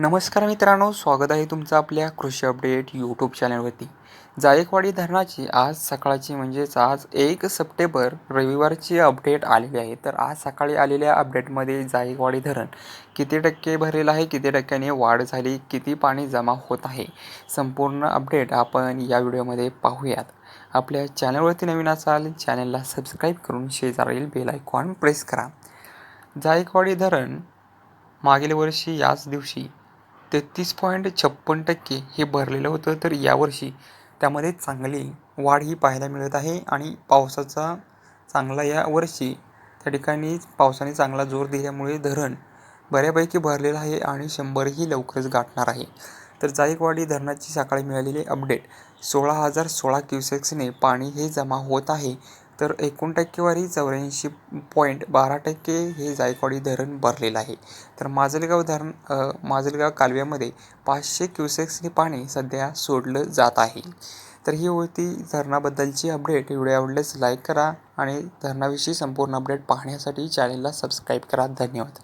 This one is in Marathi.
नमस्कार मित्रांनो स्वागत आहे तुमचं आपल्या कृषी अपडेट यूट्यूब चॅनलवरती जायकवाडी धरणाची आज सकाळची म्हणजेच आज एक सप्टेंबर रविवारची अपडेट आलेली आहे. तर आज सकाळी आलेल्या अपडेटमध्ये जायकवाडी धरण किती टक्के भरेल आहे किती टक्क्याने वाढ झाली किती पाणी जमा होत आहे संपूर्ण अपडेट आपण या व्हिडिओमध्ये पाहूयात. आपल्या चॅनलवरती नवीन असाल चॅनलला सबस्क्राईब करून शेजारील बेल आयकॉन प्रेस करा. जायकवाडी धरण मागील वर्षी याच दिवशी तेहतीस पॉईंट छप्पन टक्के हे भरलेलं होतं. तर यावर्षी त्यामध्ये चांगली वाढ ही पाहायला मिळत आहे आणि पावसाचा चांगला यावर्षी त्या ठिकाणी पावसाने चांगला जोर दिल्यामुळे धरण बऱ्यापैकी भरलेलं आहे आणि शंभरही लवकरच गाठणार आहे. तर जायकवाडी धरणाची सकाळी मिळालेली अपडेट सोळा हजार सोळा क्युसेक्सने पाणी हे जमा होत आहे. तर एकूण टक्केवारी चौऱ्याऐंशी पॉईंट बारा टक्के हे जायकवाडी धरण भरलेलं आहे. तर माजलगाव धरण माजलगाव कालव्यामध्ये पाचशे क्युसेक्सने पाणी सध्या सोडलं जात आहे. तर ही होती धरणाबद्दलची अपडेट. व्हिडिओ आवडल्यास लाईक करा आणि धरणाविषयी संपूर्ण अपडेट पाहण्यासाठी चॅनलला सबस्क्राईब करा. धन्यवाद.